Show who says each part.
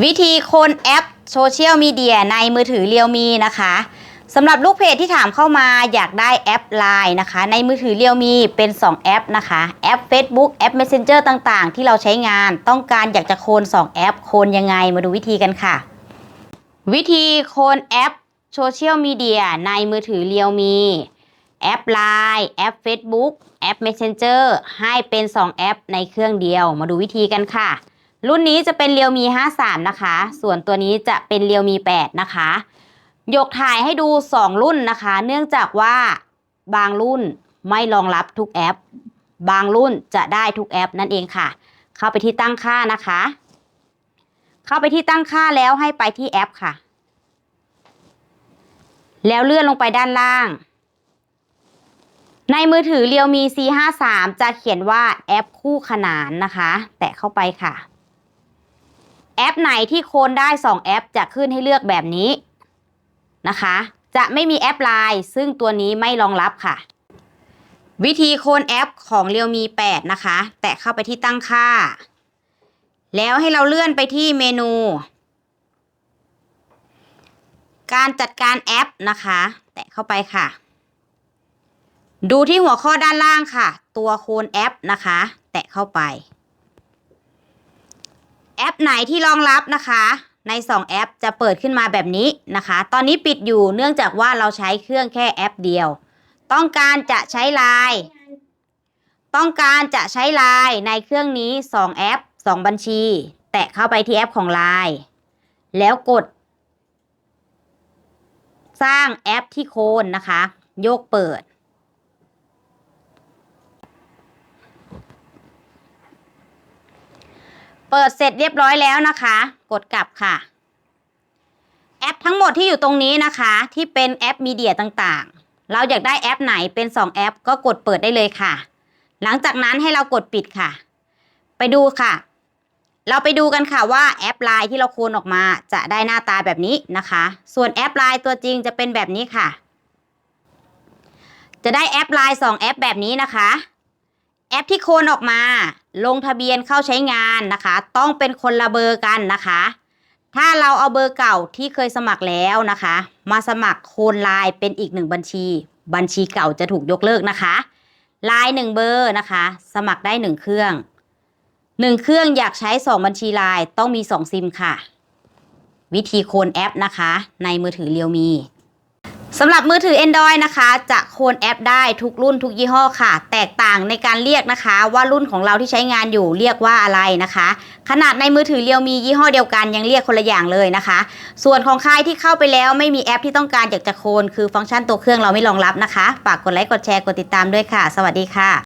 Speaker 1: วิธีโคนแอปโซเชียลมีเดียในมือถือเรียวมีนะคะสำหรับลูกเพจที่ถามเข้ามาอยากได้แอป Line นะคะ ในมือถือเรียวมีเป็น 2 แอปนะคะแอป Facebook แอป Messenger ต่างๆ ที่เราใช้งานต้องการอยากจะโคน2 แอปโคนยังไงมาดูวิธีกันค่ะ วิธีโคนแอปโซเชียลมีเดียในมือถือเรียวมีแอป Line แอป Facebook แอป Messenger ให้เป็น 2 แอปในเครื่องเดียวมาดูวิธีกันค่ะ รุ่นนี้จะเป็น Realme 53 นะคะ ส่วนตัวนี้จะเป็น Realme 8นะคะยกถ่ายให้ดู 2 รุ่นนะคะ เนื่องจากว่าบางรุ่นไม่รองรับทุกแอป บางรุ่นจะได้ทุกแอปนั่นเองค่ะ เข้าไปที่ตั้งค่านะคะ เข้าไปที่ตั้งค่าแล้วให้ไปที่แอปค่ะ แล้วเลื่อนลงไปด้านล่าง ในมือถือ Realme C53 จะเขียนว่าแอปคู่ขนานนะคะ แตะเข้าไปค่ะ อปไหนที่โคนได้ 2 แอปจะขึ้นให้เลือกแบบนี้นะคะ จะไม่มีแอป Line ซึ่งตัวนี้ไม่รองรับค่ะ วิธีโคนแอปของ Realme 8นะคะ แตะเข้าไปที่ตั้งค่า แล้วให้เราเลื่อนไปที่เมนู การจัดการแอปนะคะ แตะเข้าไปค่ะ ดูที่หัวข้อด้านล่างค่ะ ตัวโคนแอปนะคะ แตะเข้าไป ไหนที่รองรับนะคะ ใน 2 แอปจะเปิดขึ้นมาแบบนี้นะคะ ตอนนี้ปิดอยู่เนื่องจากว่าเราใช้เครื่องแค่แอปเดียว ต้องการจะใช้ไลน์ต้องการจะใช้ไลน์ในเครื่องนี้ 2 แอป 2 บัญชี แตะเข้าไปที่แอปของไลน์แล้วกด สร้างแอปที่โคนนะคะโยกเปิด เปิดเสร็จเรียบร้อยแล้วนะคะ กดกลับค่ะ แอปทั้งหมดที่อยู่ตรงนี้นะคะ ที่เป็นแอปมีเดียต่างๆ เราอยากได้แอปไหนเป็น 2 แอป ก็กดเปิดได้เลยค่ะ หลังจากนั้นให้เรากดปิดค่ะ ไปดูค่ะ เราไปดูกันค่ะว่าแอปไลน์ที่เราคลนออกมาจะได้หน้าตาแบบนี้นะคะ ส่วนแอปไลน์ตัวจริงจะเป็นแบบนี้ค่ะ จะได้แอปไลน์2แอปแบบนี้นะคะ แอปที่โคนออกมา ลงทะเบียนเข้าใช้งานนะคะ ต้องเป็นคนละเบอร์กันนะคะ ถ้าเราเอาเบอร์เก่าที่เคยสมัครแล้วนะคะ มาสมัครโคนไลน์เป็นอีกหนึ่งบัญชี บัญชีเก่าจะถูกยกเลิกนะคะไลน์หนึ่งเบอร์นะคะ สมัครได้หนึ่งเครื่องหนึ่งเครื่องอยากใช้สองบัญชีไลน์ต้องมีสองซิมค่ะ วิธีโคนแอปนะคะ ในมือถือเรียวมี สำหรับมือถือ Android นะคะ จะโคลนแอปได้ทุกรุ่นทุกยี่ห้อค่ะ แตกต่างในการเรียกนะคะ ว่ารุ่นของเราที่ใช้งานอยู่เรียกว่าอะไรนะคะ ขนาดในมือถือเรียวมียี่ห้อเดียวกันยังเรียกคนละอย่างเลยนะคะ ส่วนของใครที่เข้าไปแล้วไม่มีแอปที่ต้องการอยากจะโคลนคือฟังก์ชันตัวเครื่องเราไม่รองรับนะคะฝากกดไลค์กดแชร์กดติดตามด้วยค่ะ สวัสดีค่ะ